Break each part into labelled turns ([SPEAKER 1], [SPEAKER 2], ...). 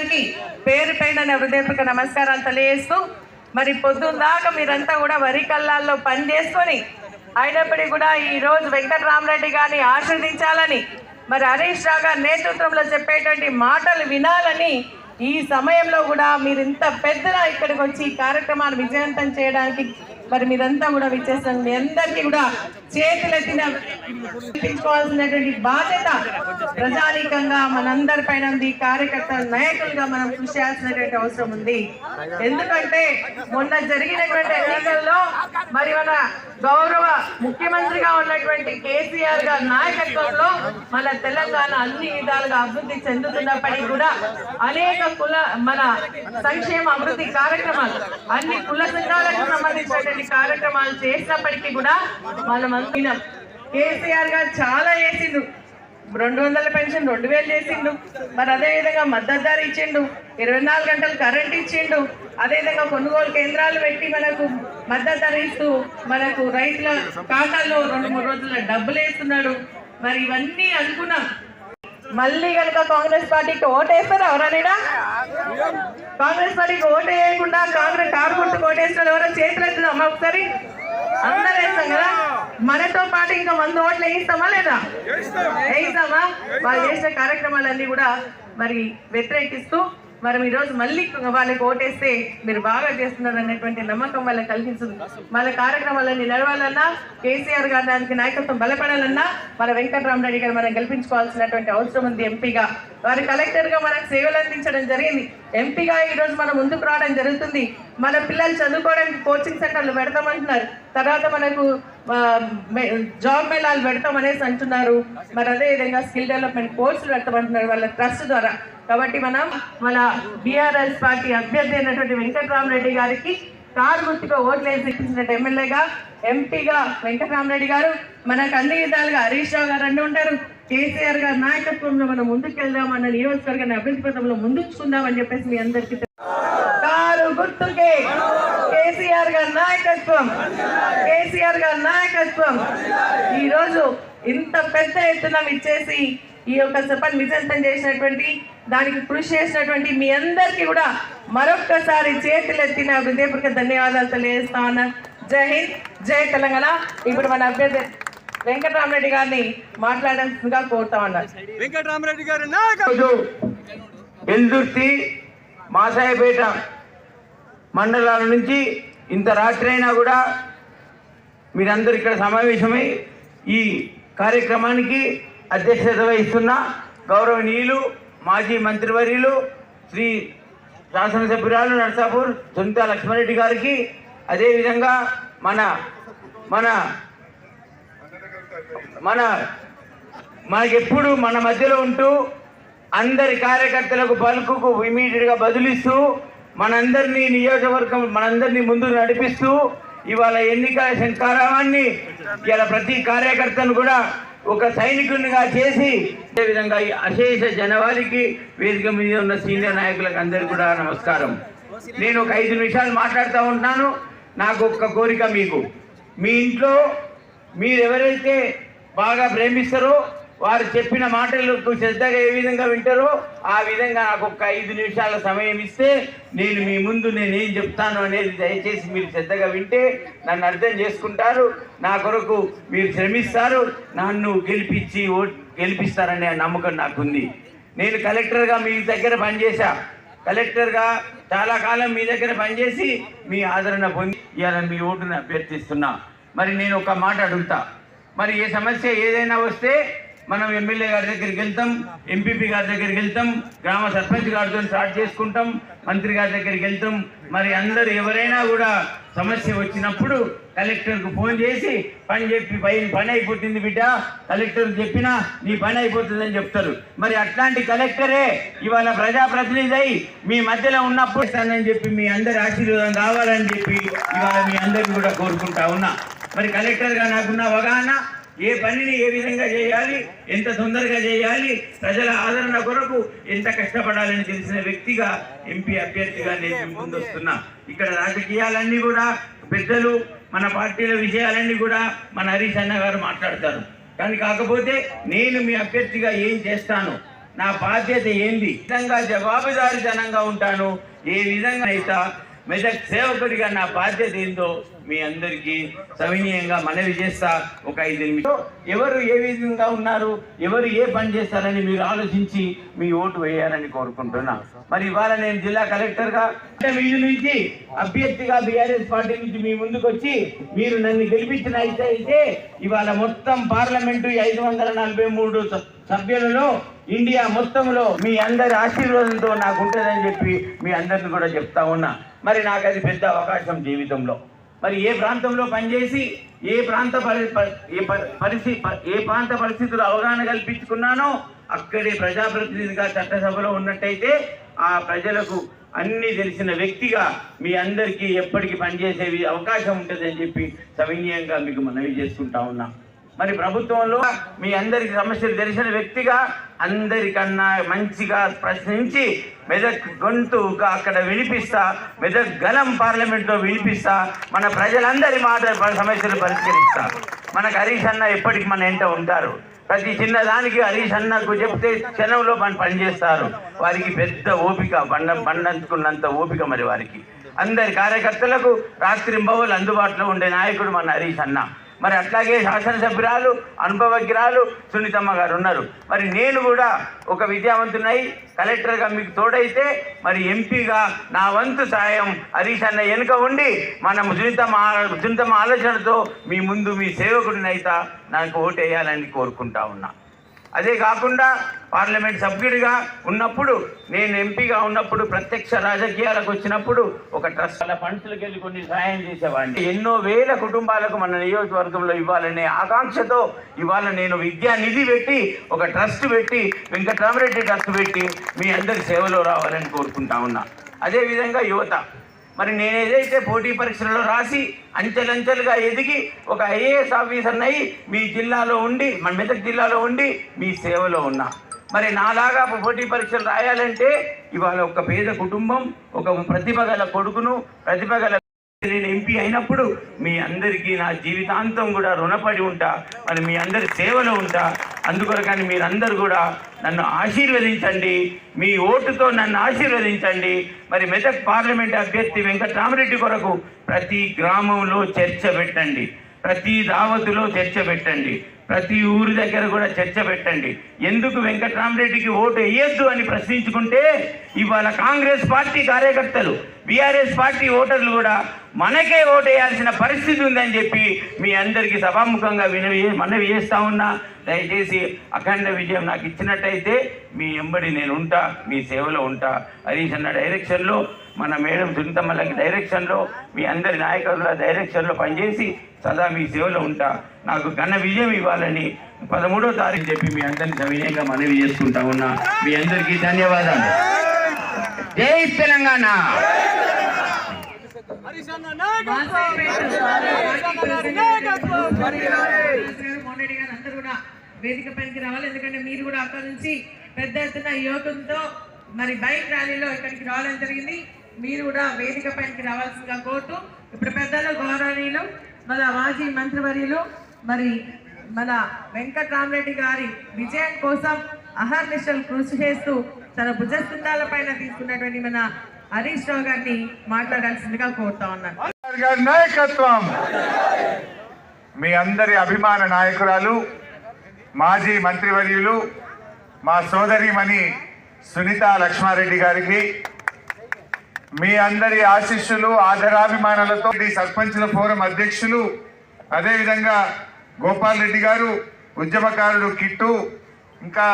[SPEAKER 1] అందరికీ పేరు పైన నా హృదయపూర్వక నమస్కారాలు తెలియజేస్తూ మరి పొద్దున్న దాకా మీరంతా కూడా వరి కళ్ళాల్లో పని చేసుకొని అయినప్పటికీ కూడా ఈ రోజు వెంకటరామరెడ్డి గారిని ఆశీర్దించాలని మరి హరీష్ రావు గారి నేతృత్వంలో చెప్పేటువంటి మాటలు వినాలని ఈ సమయంలో కూడా మీరు ఇంత పెద్దగా ఇక్కడికి వచ్చి ఈ కార్యక్రమాన్ని విజయవంతం చేయడానికి మరి మీరంతా కూడా విచ్చేస్తాను మీ అందరికీ కూడా చేతులెత్తిన తెచ్చుకోవాల్సినటువంటి బాధ్యత ప్రజానీకంగా మనందరి పైన ఉంది. కార్యకర్త నాయకులుగా మనం కృషి చేయాల్సినటువంటి అవసరం ఉంది. ఎందుకంటే మొన్న జరిగినటువంటి ఎన్నికల్లో మరి మన గౌరవ ముఖ్యమంత్రిగా ఉన్నటువంటి కేసీఆర్ గారి నాయకత్వంలో మన తెలంగాణ అన్ని విధాలుగా అభివృద్ధి చెందుతున్నప్పటికీ కూడా అనేక కుల మన సంక్షేమ అభివృద్ధి కార్యక్రమాలు అన్ని కుల సంఘాలకు సంబంధించినటువంటి కార్యక్రమాలు చేసినప్పటికీ కూడా మనం అనుకున్నాం కేసీఆర్ గారు చాలా చేసిండు. రెండు వందల పెన్షన్ రెండు వేలు చేసిండు. మరి అదే విధంగా మద్దతు ధర ఇచ్చిండు. ఇరవై నాలుగు గంటలు కరెంట్ ఇచ్చిండు. అదే విధంగా కొనుగోలు కేంద్రాలు పెట్టి మనకు మద్దతు ధర ఇస్తూ మనకు రైతుల ఖాతాల్లో రెండు మూడు రోజుల డబ్బులు వేస్తున్నాడు. మరి ఇవన్నీ అనుకున్నాం. మళ్ళీ కనుక కాంగ్రెస్ పార్టీకి ఓటేస్తారు ఎవరైనా కాంగ్రెస్ పార్టీకి ఓటు వేయకుండా కాంగ్రెస్ కారు కొట్టుకు ఓటేస్తారు ఎవరో చేతులు ఎత్తుదామా ఒకసారి అందరూ వేస్తాం కదా? మనతో పాటు ఇంకా వంద ఓట్లు వేయిస్తామా లేదా? వేయిస్తామా? వాళ్ళు చేసిన కార్యక్రమాలన్నీ కూడా మరి వ్యతిరేకిస్తూ మరి ఈ రోజు మళ్ళీ వాళ్ళకి ఓటేస్తే మీరు బాగా చేస్తున్నారు అనేటువంటి నమ్మకం వాళ్ళకి కల్పిస్తుంది వాళ్ళ కార్యక్రమాలన్నీ నడవాలన్నా కేసీఆర్ గారు దానికి నాయకత్వం బలపడాలన్నా మన వెంకటరామరెడ్డి గారు మనం గెలిపించుకోవాల్సినటువంటి అవసరం ఉంది ఎంపీగా. వారు కలెక్టర్గా మనకు సేవలు అందించడం జరిగింది. ఎంపీగా ఈ రోజు మనం ముందుకు రావడం జరుగుతుంది. మన పిల్లలు చదువుకోవడానికి కోచింగ్ సెంటర్లు పెడతామంటున్నారు. తర్వాత మనకు జాబ్ మేళాలు పెడతాం అనేసి అంటున్నారు. మరి అదే విధంగా స్కిల్ డెవలప్మెంట్ కోర్సులు పెడతామంటున్నారు వాళ్ళ ట్రస్ట్ ద్వారా. కాబట్టి మనం మన బీఆర్ఎస్ పార్టీ అభ్యర్థి అయినటువంటి వెంకట్రామరెడ్డి గారికి కారు గుర్తుగా ఓట్లు ఇప్పించినట్టు ఎమ్మెల్యేగా ఎంపీగా వెంకటరామరెడ్డి గారు మనకు అన్ని విధాలుగా హరీష్ రావు గారు అన్నీ ఉంటారు. కేసీఆర్ గారి నాయకత్వంలో మనం ముందుకెళ్దామన్న అన్న నియోజకవర్గాన్ని అభివృద్ధి పథంలో చెప్పేసి మీ అందరికీ కారు గుర్తుకే. కేసీఆర్ గారి నాయకత్వం. కేసీఆర్ గారి నాయకత్వం. ఈ రోజు ఇంత పెద్ద ఎత్తున ఇచ్చేసి ఈ యొక్క సభను విజయంతం చేసినటువంటి దానికి కృషి చేసినటువంటి మీ అందరికీ కూడా మరొక్కసారి చేతులెత్తిన హృదయపూర్వక ధన్యవాదాలు తెలియజేస్తా ఉన్నా. జై హింద్ జై తెలంగాణ. ఇప్పుడు మన అభ్యర్థి వెంకటరామరెడ్డి గారిని మాట్లాడాల్సిందిగా కోరుతా ఉన్నారు
[SPEAKER 2] వెంకటరామరెడ్డి గారి
[SPEAKER 3] ఎల్దుర్తి మాసాయపేట మండలాల నుంచి ఇంత రాత్రి అయినా కూడా మీరందరూ ఇక్కడ సమావేశమై ఈ కార్యక్రమానికి అధ్యక్షత వహిస్తున్న గౌరవనీయులు మాజీ మంత్రివర్యులు శ్రీ శాసనసభ్యురాలు నర్సాపూర్ సునీత లక్ష్మారెడ్డి గారికి అదేవిధంగా మన మన మన మనకెప్పుడు మన మధ్యలో ఉంటూ అందరి కార్యకర్తలకు పలుకుకు ఇమీడియట్గా బదులిస్తూ మనందరినీ నియోజకవర్గం మనందరినీ ముందు నడిపిస్తూ ఇవాళ ఎన్నికల శంకారావాన్ని ఇవాళ ప్రతి కార్యకర్తను కూడా ఒక సైనికునిగా చేసి అదేవిధంగా ఈ అశేష జనవారికి వేదిక మీద ఉన్న సీనియర్ నాయకులకు అందరికీ కూడా నమస్కారం. నేను ఒక ఐదు నిమిషాలు మాట్లాడుతూ ఉంటాను నాకు ఒక్క కోరిక మీకు. మీ ఇంట్లో మీరు ఎవరైతే బాగా ప్రేమిస్తారో వారు చెప్పిన మాటలకు శ్రద్ధగా ఏ విధంగా వింటారో ఆ విధంగా నాకు ఒక ఐదు నిమిషాల సమయం ఇస్తే నేను మీ ముందు నేను ఏం చెప్తాను అనేది దయచేసి మీరు శ్రద్ధగా వింటే నన్ను అర్థం చేసుకుంటారు. నా కొరకు మీరు శ్రమిస్తారు. నన్ను గెలిపించి ఓ గెలిపిస్తారనే నమ్మకం నాకుంది. నేను కలెక్టర్గా మీ దగ్గర పనిచేశా. కలెక్టర్గా చాలా కాలం మీ దగ్గర పనిచేసి మీ ఆదరణ పొంది ఇవాళ మీ ఓటును అభ్యర్థిస్తున్నా. మరి నేను ఒక మాట అడుగుతా. మరి ఏ సమస్య ఏదైనా వస్తే మనం ఎమ్మెల్యే గారి దగ్గరికి వెళ్తాం ఎంపీపీ గారి దగ్గరికి వెళ్తాం గ్రామ సర్పంచ్ గారితో స్టార్ట్ చేసుకుంటాం మంత్రి గారి దగ్గరికి వెళ్తాం. మరి అందరు ఎవరైనా కూడా సమస్య వచ్చినప్పుడు కలెక్టర్కు ఫోన్ చేసి పని చెప్పి పైన పని అయిపోతుంది బిడ్డ కలెక్టర్ చెప్పినా నీ పని అయిపోతుందని చెప్తారు. మరి అట్లాంటి కలెక్టరే ఇవాళ ప్రజాప్రతినిధి అయి మీ మధ్యలో ఉన్నప్పుడు అని చెప్పి మీ అందరి ఆశీర్వాదం కావాలని చెప్పి ఇవాళ మీ అందరిని కూడా కోరుకుంటా ఉన్నా. మరి కలెక్టర్గా నాకున్న అవగాహన ఏ పనిని ఏ విధంగా చేయాలి ఎంత తొందరగా చేయాలి ప్రజల ఆదరణ కొరకు ఎంత కష్టపడాలని తెలిసిన వ్యక్తిగా ఎంపీ అభ్యర్థిగా నేను ముందొస్తున్నా ముందు ఇక్కడ రాజకీయాలన్నీ కూడా పెద్దలు మన పార్టీల విషయాలన్నీ కూడా మన హరీష్ అన్న గారు మాట్లాడతారు. కానీ కాకపోతే నేను మీ అభ్యర్థిగా ఏం చేస్తాను? నా బాధ్యత ఏంది? విధంగా జవాబుదారీతనంగా ఉంటాను? ఏ విధంగా అయితే మెదక్ సేవకుడిగా నా బాధ్యత ఏందో మీ అందరికీ సవినీయంగా మనవి చేస్తా ఒక ఐదు నిమిషం ఎవరు ఏ విధంగా ఉన్నారు ఎవరు ఏ పని చేస్తారని మీరు ఆలోచించి మీ ఓటు వేయాలని కోరుకుంటున్నా. మరి ఇవాళ నేను జిల్లా కలెక్టర్గా అంటే నుంచి అభ్యర్థిగా బీఆర్ఎస్ పార్టీ నుంచి మీ ముందుకు వచ్చి మీరు నన్ను గెలిపించిన అయితే ఇవాళ మొత్తం పార్లమెంటు ఐదు వందల నలభై మూడు సభ్యులలో ఇండియా మొత్తంలో మీ అందరి ఆశీర్వాదంతో నాకు ఉంటుందని చెప్పి మీ అందరిని కూడా చెప్తా ఉన్నా. మరి నాకు అది పెద్ద అవకాశం జీవితంలో. మరి ఏ ప్రాంతంలో పనిచేసి ఏ ప్రాంత పరి ఏ పరిస్థితి ఏ ప్రాంత పరిస్థితులు అవగాహన కల్పించుకున్నానో అక్కడే ప్రజాప్రతినిధిగా చట్టసభలో ఉన్నట్టయితే ఆ ప్రజలకు అన్ని తెలిసిన వ్యక్తిగా మీ అందరికీ ఎప్పటికీ పనిచేసేవి అవకాశం ఉంటుందని చెప్పి సవినీయంగా మీకు మనవి చేసుకుంటా ఉన్నా. మరి ప్రభుత్వంలో మీ అందరికి సమస్యలు తెలిసిన వ్యక్తిగా అందరికన్నా మంచిగా ప్రశ్నించి మెదక్ గొంతుగా అక్కడ వినిపిస్తా మెదక్ గలం పార్లమెంట్లో వినిపిస్తా మన ప్రజలందరి మాట సమస్యలు పరిష్కరిస్తా. మనకు హరీష్ అన్న ఎప్పటికి మన ఎంట ఉంటారు. ప్రతి చిన్నదానికి హరీష్ అన్నకు చెప్తే క్షణంలో మన పనిచేస్తారు. వారికి పెద్ద ఓపిక బండ బండంచుకున్నంత ఓపిక మరి వారికి. అందరి కార్యకర్తలకు రాత్రింబవులు అందుబాటులో ఉండే నాయకుడు మన హరీష్ అన్న. మరి అట్లాగే శాసనసభ్యురాలు అనుభవజ్ఞరాలు సునీతమ్మ గారు ఉన్నారు. మరి నేను కూడా ఒక విద్యావంతునై కలెక్టర్గా మీకు తోడైతే మరి ఎంపీగా నా వంతు సాయం హరీష్ అన్న వెనుక ఉండి మనం సునీతమ్మ సునీతమ్మ ఆలోచనతో మీ ముందు మీ సేవకుడినైతే నాకు ఓటేయాలని కోరుకుంటా ఉన్నా. అదే కాకుండా పార్లమెంట్ సభ్యుడిగా ఉన్నప్పుడు నేను ఎంపీగా ఉన్నప్పుడు ప్రత్యక్ష రాజకీయాలకు వచ్చినప్పుడు ఒక ట్రస్ట్ అలా ఫండ్స్కి వెళ్ళి కొన్ని సహాయం చేసేవాడిని. ఎన్నో వేల కుటుంబాలకు మన నియోజకవర్గంలో ఇవ్వాలనే ఆకాంక్షతో ఇవాళ నేను విద్యా నిధి పెట్టి ఒక ట్రస్ట్ పెట్టి వెంకటరామరెడ్డి ట్రస్ట్ పెట్టి మీ అందరి సేవలో రావాలని కోరుకుంటా ఉన్నా. అదేవిధంగా యువత మరి నేను ఏదైతే పోటీ పరీక్షలలో రాసి అంచెలంచెలుగా ఎదిగి ఒక ఐఏఎస్ ఆఫీసర్ని అయి మీ జిల్లాలో ఉండి మన మెదక్ జిల్లాలో ఉండి మీ సేవలో ఉన్నా. మరి నాలాగా పోటీ పరీక్షలు రాయాలంటే ఇవాళ ఒక పేద కుటుంబం ఒక ప్రతిభ గల కొడుకును ప్రతిభ గల నేను ఎంపీ అయినప్పుడు మీ అందరికీ నా జీవితాంతం కూడా రుణపడి ఉంటా మరి మీ అందరి సేవలో ఉంటా. అందుకొరకని మీరందరూ కూడా నన్ను ఆశీర్వదించండి మీ ఓటుతో నన్ను ఆశీర్వదించండి. మరి మెదక్ పార్లమెంట్ అభ్యర్థి వెంకటరామరెడ్డి కొరకు ప్రతి గ్రామంలో చర్చ పెట్టండి ప్రతి దావతులో చర్చ పెట్టండి. ప్రతి ఊరి దగ్గర కూడా చర్చ పెట్టండి. ఎందుకు వెంకటరామరెడ్డికి ఓటు వేయొద్దు అని ప్రశ్నించుకుంటే ఇవాళ కాంగ్రెస్ పార్టీ కార్యకర్తలు బీఆర్ఎస్ పార్టీ ఓటర్లు కూడా మనకే ఓటు వేయాల్సిన పరిస్థితి ఉందని చెప్పి మీ అందరికీ సభాముఖంగా వినవి మనవి చేస్తా ఉన్నా. దయచేసి అఖండ విజయం నాకు ఇచ్చినట్టయితే మీ ఎంబడి నేను ఉంటా మీ సేవలో ఉంటా. హరీష్ అన్న డైరెక్షన్లో మన మేడం సునీతమ్మలకి డైరెక్షన్లో మీ అందరి నాయకుల డైరెక్షన్లో పనిచేసి సదా మీ సేవలో ఉంటా. నాకు ఘన విజయం ఇవ్వాలని పదమూడో తారీఖు చెప్పి మీ అందరిని సవినయంగా మనవి చేసుకుంటా ఉన్నా. మీ అందరికీ ధన్యవాదాలు. జై తెలంగాణ!
[SPEAKER 1] అందరూ కూడా వేదిక పైకి రావాలి ఎందుకంటే మీరు కూడా అక్కడ నుంచి పెద్ద ఎత్తున యువకులతో మరి బైక్ ర్యాలీలో ఇక్కడికి రావడం జరిగింది. మీరు కూడా వేదిక పైకి రావాల్సిందిగా కోరుతూ ఇప్పుడు పెద్దలు గౌరవనీయులు మన మాజీ మంత్రివర్యులు మరి మన వెంకట్రామరెడ్డి గారి విజయం కోసం అహర్నిశలు కృషి చేస్తూ తన భుజస్కంధాల పైన తీసుకున్నటువంటి మన హరీష్ రావు గారిని మాట్లాడాల్సిందిగా కోరుతా ఉన్నాను.
[SPEAKER 4] నాయకత్వం. మీ అందరి అభిమాన నాయకురాలు మాజీ మంత్రివర్యులు మా సోదరిమణి సునీత లక్ష్మారెడ్డి గారికి మీ అందరి ఆశీస్సులు ఆదరాభిమానాలతో ఈ సర్పంచుల ఫోరం అధ్యక్షులు అదేవిధంగా గోపాల్ రెడ్డి గారు ఉద్యమకారుడు కిట్టు ఇంకా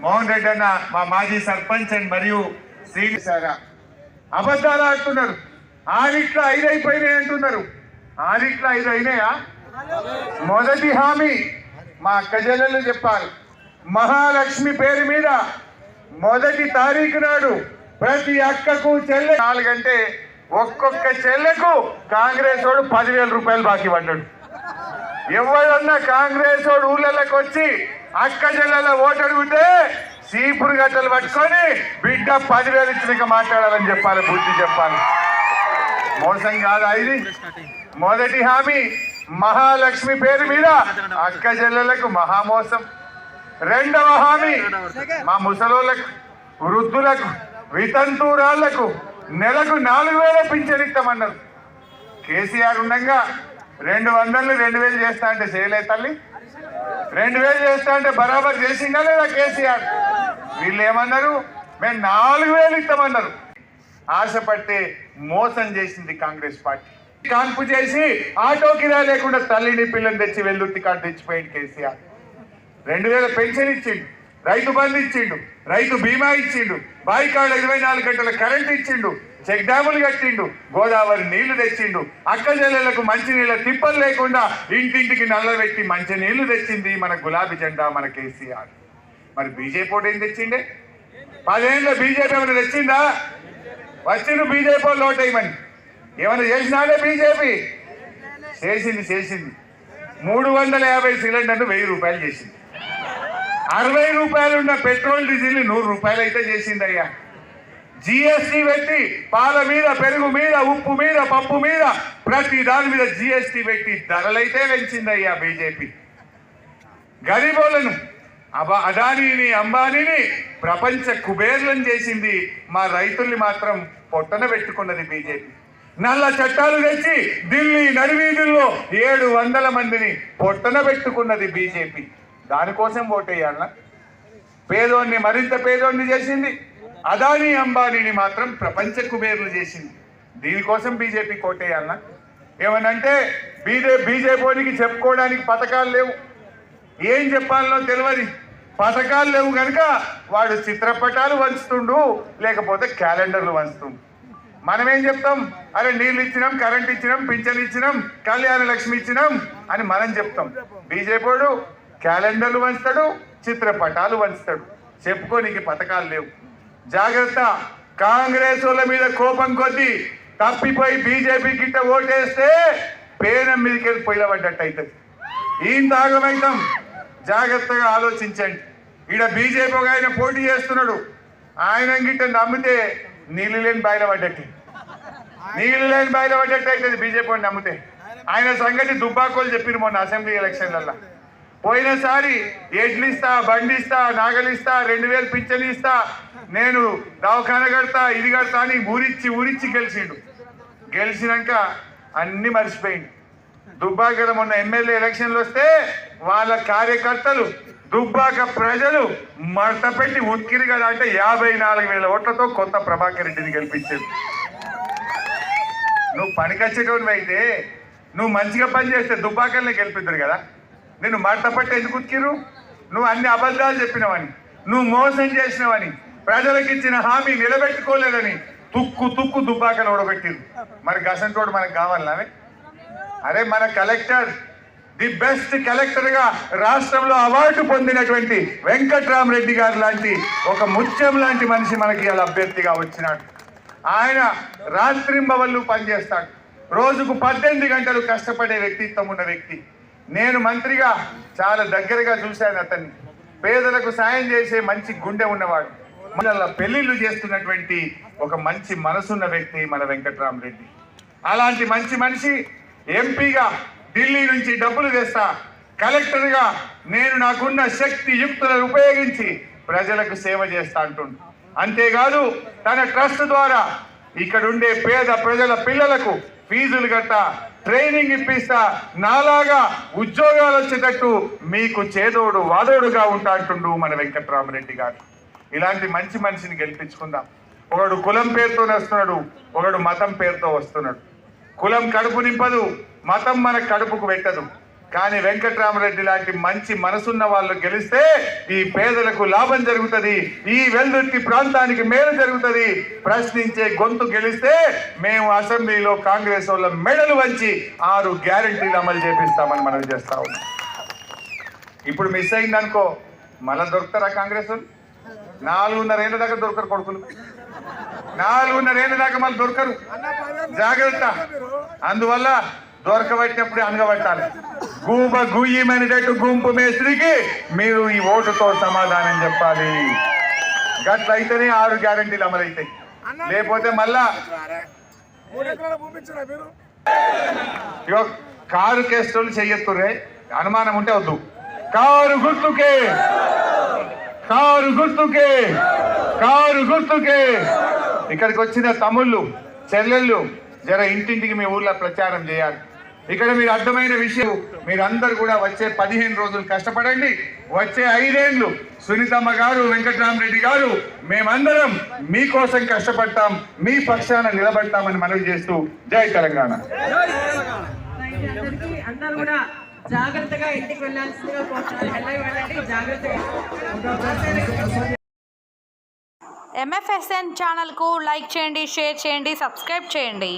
[SPEAKER 4] మోహన్ రెడ్డి అన్న మా మాజీ సర్పంచ్ అండ్ మరియు శ్రీసారా అబద్ధాలు ఆడుతున్నారు. ఆరిట్లో ఐదు అయిపోయినాయి అంటున్నారు. ఆరిట్లో ఐదు అయినాయా మొదటి హామీ మా అక్క చెల్లెళ్ళు చెప్పారు. మహాలక్ష్మి పేరు మీద మొదటి తారీఖు నాడు ప్రతి అక్కకు చెల్లె నాలుగంటే ఒక్కొక్క చెల్లెకు కాంగ్రెస్ వాడు పదివేల రూపాయలు బాకీ పడ్డాడు. ఎవరన్నా కాంగ్రెస్ వాడు ఊళ్ళలోకి వచ్చి అక్క చెల్లెల ఓటు అడిగితే సీపురు గట్టలు పట్టుకొని బిడ్డ పదివేలు ఇచ్చినాక మాట్లాడాలని చెప్పాలి బుద్ధి చెప్పాలి. మోసం కాదా ఇది? మొదటి హామీ మహాలక్ష్మి పేరు మీద అక్క చెల్లెలకు మహామోసం. రెండవ హామీ. మా ముసలోళ్ళకు వృద్ధులకు వితంతురాళ్ళకు నెలకు నాలుగు వేల పింఛన్ ఇస్తామన్నారు. కేసీఆర్ ఉండగా రెండు వందలు రెండు వేలు చేస్తా అంటే చేయలే తల్లి. రెండు వేలు చేస్తా అంటే బరాబర్ చేసిందా లేదా కేసీఆర్? వీళ్ళు ఏమన్నారు మేము నాలుగు వేలు ఇస్తామన్నారు. ఆశపడితే మోసం చేసింది కాంగ్రెస్ పార్టీ. కాన్పు చేసి ఆటో కిరాయి లేకుండా తల్లిని పిల్లని తెచ్చి వెల్లుర్తి కార్డు తెచ్చిపోయింది కేసీఆర్. రెండు వేల పెన్షన్ ఇచ్చిండు. రైతు బంధు ఇచ్చిండు. రైతు బీమా ఇచ్చిండు. బాయికాడు ఇరవై నాలుగు గంటల కరెంట్ ఇచ్చిండు. చెక్ డ్యాములు కట్టిండు. గోదావరి నీళ్ళు తెచ్చిండు. అక్క జల్లెలకు మంచినీళ్ళ తిప్పలు లేకుండా ఇంటింటికి నల్లబెట్టి మంచి నీళ్ళు తెచ్చింది మన గులాబీ జెండా మన కేసీఆర్. మరి బీజేపీ ఓటు ఏం తెచ్చిండే? పదేళ్ళ బీజేపీ ఏమైనా తెచ్చిందా? వచ్చిండు బీజేపీ వాళ్ళు ఓటేయమని ఏమైనా చేసినాడే బీజేపీ? చేసింది చేసింది. మూడు వందల యాభై సిలిండర్లు వెయ్యి రూపాయలు చేసింది. అరవై రూపాయలు ఉన్న పెట్రోల్ డీజిల్ నూరు రూపాయలు అయితే చేసింది అయ్యా జిఎస్టీ పెట్టి పాల మీద పెరుగు మీద ఉప్పు మీద పప్పు మీద ప్రతి దాని మీద జిఎస్టీ పెట్టి ధరలైతే పెంచిందయ్యా బీజేపీ గరీబోలను అబా అదానీని అంబానీని ప్రపంచ కుబేర్లను చేసింది మా రైతుల్ని మాత్రం పొట్టన పెట్టుకున్నది బీజేపీ నల్ల చట్టాలు తెచ్చి ఢిల్లీ నడివీధుల్లో ఏడు వందల మందిని పొట్టన పెట్టుకున్నది బీజేపీ దానికోసం ఓటేయాలన్నా పేదోన్ని మరింత పేదోన్ని చేసింది. అదానీ అంబానీని మాత్రం ప్రపంచ కుబేర్లు చేసింది. దీనికోసం బీజేపీ కోటేయాలన్నా ఏమనంటే బీజే బీజేపీకి చెప్పుకోవడానికి పథకాలు లేవు. ఏం చెప్పాలనో తెలియదు పథకాలు లేవు కనుక వాడు చిత్రపటాలు వంచుతుండు లేకపోతే క్యాలెండర్లు వంచుతుండు. మనం ఏం చెప్తాం? అరే నీళ్ళు ఇచ్చినాం కరెంట్ ఇచ్చినాం పింఛన్ ఇచ్చినాం కళ్యాణ లక్ష్మి ఇచ్చినాం అని మనం చెప్తాం. బీజేపీడు క్యాలెండర్లు వంచుతాడు చిత్రపటాలు వంచుతాడు. చెప్పుకోనికి పథకాలు లేవు. జాగ్రత్త కాంగ్రెస్ వాళ్ళ మీద కోపం కొద్దీ తప్పిపోయి బీజేపీ గిట్ట ఓటేస్తే పేనం మీదకి వెళ్ళి పడ్డట్టు అవుతుంది ఈయన తాగమైతాం జాగ్రత్తగా ఆలోచించండి. ఈడ బీజేపీ ఒక ఆయన పోటీ చేస్తున్నాడు. ఆయన గిట్ట నమ్మితే నీళ్ళు లేని బయలు పడ్డట్టు. నీళ్ళు లేని బయలు పడ్డట్టు అవుతుంది బీజేపీ నమ్మితే. ఆయన సంగతి దుబ్బాకోలు చెప్పిరు మొన్న అసెంబ్లీ ఎలక్షన్లల్లో. పోయినసారి ఎడ్లిస్తా బండిస్తా బండి ఇస్తా నాగలిస్తా రెండు వేలు పింఛన్ ఇస్తా నేను దవాఖాన కడతా ఇది కడతా అని ఊరిచ్చి ఊరిచ్చి గెలిచిండు. గెలిచినాక అన్ని మర్చిపోయింది దుబ్బాకల మొన్న ఎమ్మెల్యే ఎలక్షన్లు వస్తే వాళ్ళ కార్యకర్తలు దుబ్బాక ప్రజలు మడత పెట్టి ఉక్కిరి కదా అంటే యాభై నాలుగు వేల ఓట్లతో కొత్త ప్రభాకర్ రెడ్డిని గెలిపించారు నువ్వు పనికొచ్చేటోని అయితే నువ్వు మంచిగా పని చేస్తే దుబ్బాకల్ని గెలిపిద్దరు కదా. నేను మడత పట్టి ఎందుకు ఉతికిరు నువ్వు అన్ని అబద్ధాలు చెప్పినవని నువ్వు మోసం చేసినవని ప్రజలకు ఇచ్చిన హామీ నిలబెట్టుకోలేదని తుక్కు తుక్కు దుబ్బాకలు ఓడబెట్టిరు మరి గసంటోడు మనకు కావాలనే? అరే మన కలెక్టర్ ది బెస్ట్ కలెక్టర్గా రాష్ట్రంలో అవార్డు పొందినటువంటి వెంకట్రామరెడ్డి గారు లాంటి ఒక ముత్యం లాంటి మనిషి మనకి ఇలా అభ్యర్థిగా వచ్చినాడు. ఆయన రాత్రింబవళ్ళు పనిచేస్తాడు. రోజుకు పద్దెనిమిది గంటలు కష్టపడే వ్యక్తిత్వం ఉన్న వ్యక్తి. నేను మంత్రిగా చాలా దగ్గరగా చూశాను అతన్ని. పేదలకు సాయం చేసే మంచి గుండె ఉన్నవాడు. మన పెళ్ళిళ్ళు చేస్తున్నటువంటి ఒక మంచి మనసున్న వ్యక్తి మన వెంకట్రామరెడ్డి. అలాంటి మంచి మనిషి ఎంపీగా ఢిల్లీ నుంచి డబ్బులు తెస్తా కలెక్టర్గా నేను నాకున్న శక్తి యుక్తులను ఉపయోగించి ప్రజలకు సేవ చేస్తా అంటుండు. అంతేకాదు తన ట్రస్ట్ ద్వారా ఇక్కడ ఉండే పేద ప్రజల పిల్లలకు ఫీజులు కట్ట ట్రైనింగ్ ఇప్పిస్తా నాలాగా ఉద్యోగాలు వచ్చేటట్టు మీకు చేదోడు వాదోడుగా ఉంటాంటుండు మన వెంకట్రామరెడ్డి గారు. ఇలాంటి మంచి మనిషిని గెలిపించుకుందాం. ఒకడు కులం పేరుతో వస్తున్నాడు ఒకడు మతం పేరుతో వస్తున్నాడు. కులం కడుపు నింపదు మతం మన కడుపుకు పెట్టదు. కానీ వెంకట్రామరెడ్డి లాంటి మంచి మనసున్న వాళ్ళు గెలిస్తే ఈ పేదలకు లాభం జరుగుతుంది ఈ వెల్దుర్తి ప్రాంతానికి మేలు జరుగుతుంది. ప్రశ్నించే గొంతు గెలిస్తే మేము అసెంబ్లీలో కాంగ్రెస్ వాళ్ళ మెడలు వంచి ఆరు గ్యారంటీలు అమలు చేపిస్తామని మనం చేస్తా ఉన్నాం. ఇప్పుడు మిస్ అయింది అనుకో మళ్ళా దొరుకుతారా కాంగ్రెస్ వాళ్ళు? నాలుగున్నర ఏళ్ళ దాకా దొరకరు కొడుకులు. నాలుగున్నర ఏళ్ళ దాకా మళ్ళీ దొరకరు. జాగ్రత్త. అందువల్ల దొరకబట్టినప్పుడు అనగబట్టాలి. గూబ గుయ్యమనేటట్టు గుంపు మేస్త్రికి మీరు ఈ ఓటుతో సమాధానం చెప్పాలి. గట్లయితేనే ఆరు గ్యారంటీలు అమలవుతాయి లేకపోతే మళ్ళా కారు కేసులు చెయ్యొత్తురే అనుమానం ఉంటే వద్దు. కారు గుర్తుకే. కారు గుర్తుకే. కారు గుర్తుకే. ఇక్కడికి వచ్చిన తమ్ముళ్ళు చెల్లెళ్ళు జర ఇంటింటికి మీ ఊర్లో ప్రచారం చేయాలి. ఇక్కడ మీరు అర్థమైన విషయం మీరందరూ కూడా వచ్చే పదిహేను రోజులు కష్టపడండి. వచ్చే ఐదేళ్ళు సునీతమ్మ గారు వెంకటరామరెడ్డి గారు మేమందరం మీకోసం కష్టపడతాం మీ పక్షాన నిలబడతామని మనవి చేస్తూ జై తెలంగాణ.
[SPEAKER 1] అందరికీ అందరూ కూడా జాగ్రత్తగా ఇంటికి వెళ్ళాల్సిందిగా కోరుతున్నారు వెళ్ళకి వెళ్ళండి జాగ్రత్తగా
[SPEAKER 5] ఎంఎఫ్ఎస్ఎన్ ఛానల్కు లైక్ చేయండి షేర్ చేయండి సబ్స్క్రైబ్ చేయండి.